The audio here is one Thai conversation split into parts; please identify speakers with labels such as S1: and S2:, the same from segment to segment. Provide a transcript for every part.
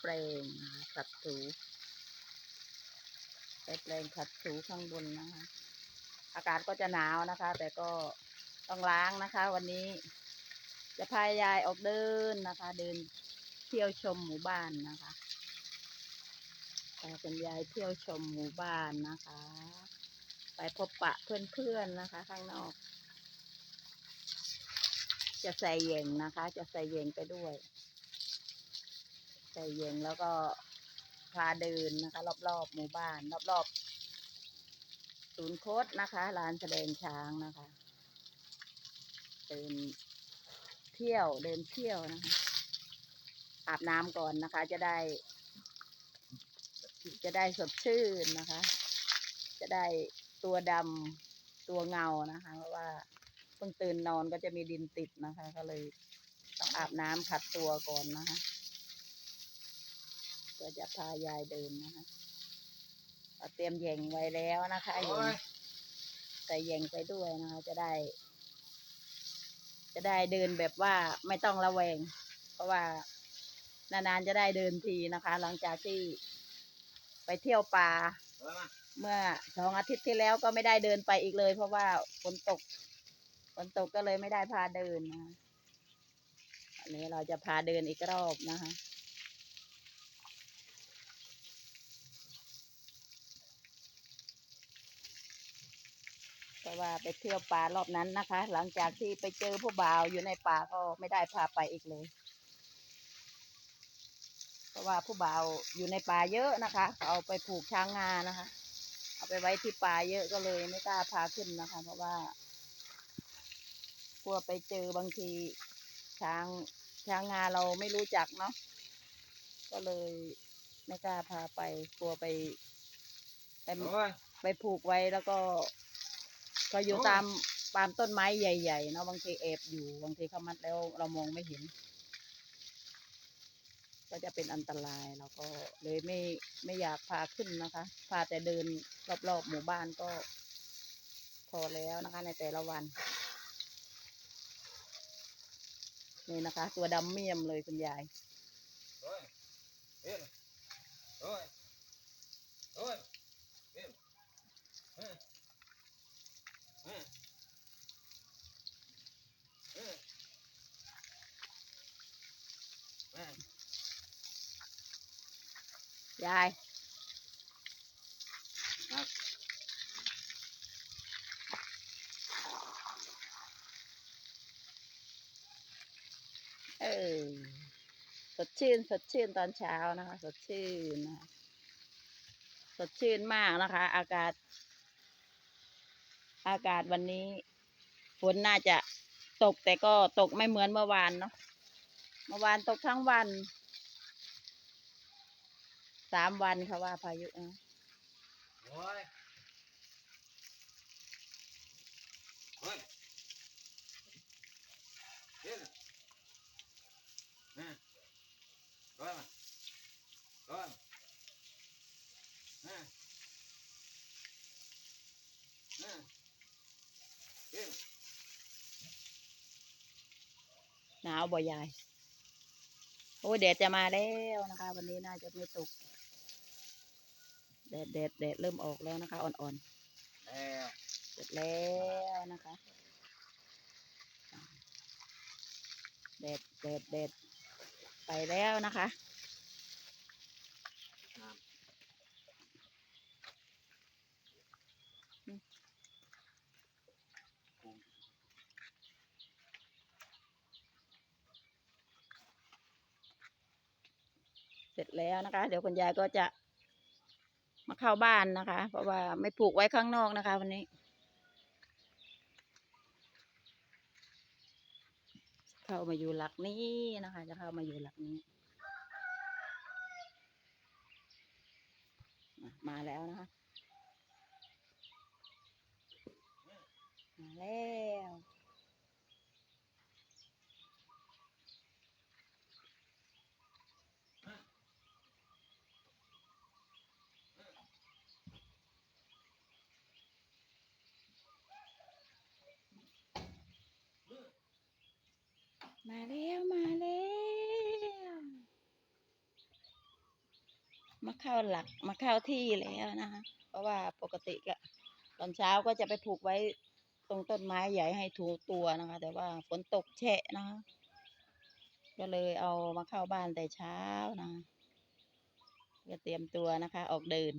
S1: แปลงนะขัดถูใช้แปลงขัดถูข้างบนนะคะ อากาศก็จะหนาวนะคะ แต่ก็ต้องล้างนะคะ วันนี้ จะพายายออกเดินนะคะ เดินเที่ยวชมหมู่บ้านนะคะพาคุณยายเที่ยวชมหมู่บ้านนะคะ ไปพบปะเพื่อนๆนะคะ ข้างนอก จะใส่เยงนะคะ จะใส่เหยงไปด้วย ใส่เหยงแล้วก็พาเดินนะคะ รอบๆหมู่บ้าน รอบๆศูนย์โคดนะคะลานแสดงช้างนะคะเดินเที่ยวเดินเที่ยวนะคะอาบน้ำก่อนนะคะ จะได้ จะได้สดชื่นนะคะ จะได้ตัวดำตัวเงานะคะ เพราะว่าเพิ่งตื่นนอนก็จะมีดินติดนะคะ ก็เลยต้องอาบน้ำขัดตัวก่อนนะคะ ก็จะพายายเดินนะคะเราเตรียมแยงไว้แล้วนะคะแยงใส่แยงไปด้วยนะคะ จะได้ จะได้เดินแบบว่าไม่ต้องระแวง เพราะว่านานๆจะได้เดินทีนะคะ หลังจากที่ไปเที่ยวป่าเมื่อสองอาทิตย์ที่แล้วก็ไม่ได้เดินไปอีกเลย เพราะว่าฝนตกฝนตกก็เลยไม่ได้พาเดินนะคะอันนี้เราจะพาเดินอีกรอบนะคะ เพราะว่าไปเที่ยวป่ารอบนั้นนะคะ หลังจากที่ไปเจอผู้บ่าวอยู่ในป่าก็ไม่ได้พาไปอีกเลย เพราะว่าผู้บ่าวอยู่ในป่าเยอะนะคะเขาเอาไปผูกช้างงานะคะ เอาไปไว้ที่ป่าเยอะก็เลยไม่กล้าพาขึ้นนะคะ เพราะว่ากลัวไปเจอบางทีช้างช้างงาเราไม่รู้จักเนาะก็เลยไม่กล้าพาไปกลัวไปไป
S2: โอ้ย
S1: ไปผูกไว้แล้วก็ ก็อยู่
S2: โอ้
S1: ตามตามต้นไม้ใหญ่ ๆ เนาะบางทีแอบอยู่บางทีเขามัดแล้วเรามองไม่เห็น ก็จะเป็นอันตรายเราก็เลยไม่ไม่อยากพาขึ้นนะคะ พาแต่เดินรอบๆหมู่บ้านก็ พอแล้วนะคะ ในแต่ละวันนี่นะคะ ตัวดำเมี่ยมเลยคุณยาย
S2: โอ้ยเอ็นโอ้ยโอ้ยเอ็นเฮ้ยเฮ้ยเฮ้ยเฮ้ย
S1: ยาย
S2: ครับ
S1: เออสดชื่นสดชื่นตอนเช้านะคะ สดชื่นนะคะสดชื่นมากนะคะ อากาศ อากาศวันนี้ฝนน่าจะตกแต่ก็ตกไม่เหมือนเมื่อวานเนาะเมื่อวานตกทั้งวัน สามวันค่ะว่าพายุนะ
S2: โอ้ยโอ้ยเอ็นเฮ้ยโอ้ยมาโอ้ยเฮ้ยเฮ้ยเอ็น
S1: หนาวบ่ยาย โอ้ยแดดจะมาแล้วนะคะ วันนี้น่าจะไม่ตก แดดแดดแดดเริ่มออกแล้วนะคะ อ่อน
S2: แล้ว
S1: เสร็จแล้วนะคะ แดดแดดแดดไปแล้วนะคะเสร็จแล้วนะคะ เดี๋ยวคุณยายก็จะ มาเข้าบ้านนะคะ เพราะว่าไม่ผูกไว้ข้างนอกนะคะ วันนี้ เข้ามาอยู่หลักนี้นะคะ จะเข้ามาอยู่หลักนี้ มาแล้วนะคะ มาแล้วมาแล้วมาแล้ว มาเข้าหลักมาเข้าที่แล้วนะคะ เพราะว่าปกติก็ตอนเช้าก็จะไปผูกไว้ตรงต้นไม้ใหญ่ให้ถูตัวนะคะ แต่ว่าฝนตกแฉะนะคะก็เลยเอามาเข้าบ้านแต่เช้านะคะเพื่อเตรียมตัวนะคะ ออกเดิน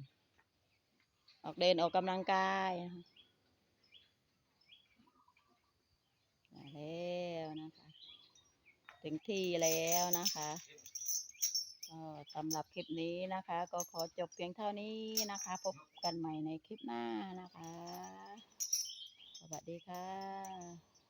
S1: ออกเดินออกกำลังกายนะคะมาแล้วนะคะ ถึงที่แล้วนะคะ ก็สำหรับคลิปนี้นะคะ ก็ขอจบเพียงเท่านี้นะคะ พบกันใหม่ในคลิปหน้านะคะ สวัสดีค่ะ